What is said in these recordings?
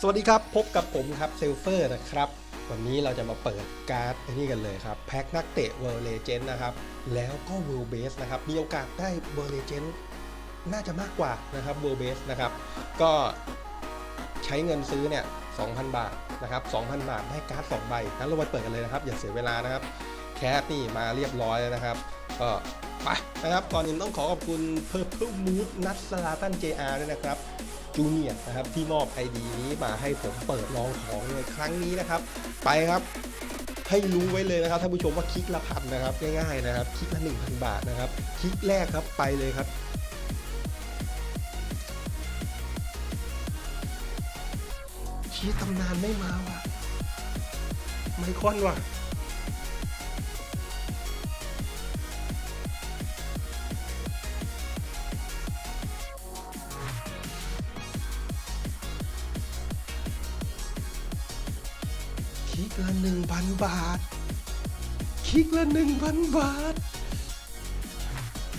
สวัสดีครับ พบกับผมครับเซลเฟอร์นะครับ วันนี้เราจะมาเปิดการ์ดอ้นี่กันเลยครับ แพ็คนักเตะเวอร์เลเจนนะครับ แล้วก็เว r ร์เบสนะครับ มีโอกาสได้เวอร์เลเจนน่าจะมากกว่านะครับเวอร์เบสนะครับ ก็ใช้เงินซื้อเนี่ย 2,000 บาทนะครับ 2,000 บาทได้การ์ด2ใบงั้นเราไปเปิดกันเลยนะครับ อย่าเสียเวลานะครับ แคสนี่มาเรียบร้อยแล้วนะครับ ก็ไปนะครับ ก่อนอื่นต้องขอขอบคุณ Purple Mood นัทสลาตัน JR ด้วยนะครับ จูเนียร์นะครับที่มอบไอดีนี้มาให้ผมเปิดลองของในครั้งนี้นะครับ ไปครับให้รู้ไว้เลยนะครับท่านผู้ชมว่าคลิกละพันนะครับง่ายๆนะครับคลิกละ1,000บาทนะครับคลิกแรกครับไปเลยครับชี้ตำนานไม่มาว่ะ ไม่ค่อนว่ะ คลิกละหนึ่งพันบาท คลิกละหนึ่งพันบาท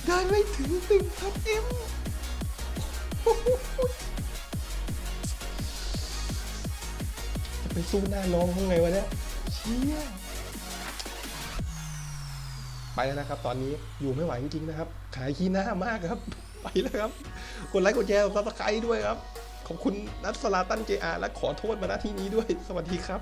ได้ไม่ถึงหนึ่งพันเอ็มจะไปสู้หน้าน้องเขาไงวะเนี่ยเชี่ยไปแล้วนะครับ ตอนนี้อยู่ไม่ไหวจริงๆนะครับ ขายขี้หน้ามากครับ ไปแล้วครับ กดไลค์กดแชร์กดซับสไครต์ด้วยครับ ขอบคุณนัทสลาตันเจอาและขอโทษมาณที่นี้ด้วย สวัสดีครับ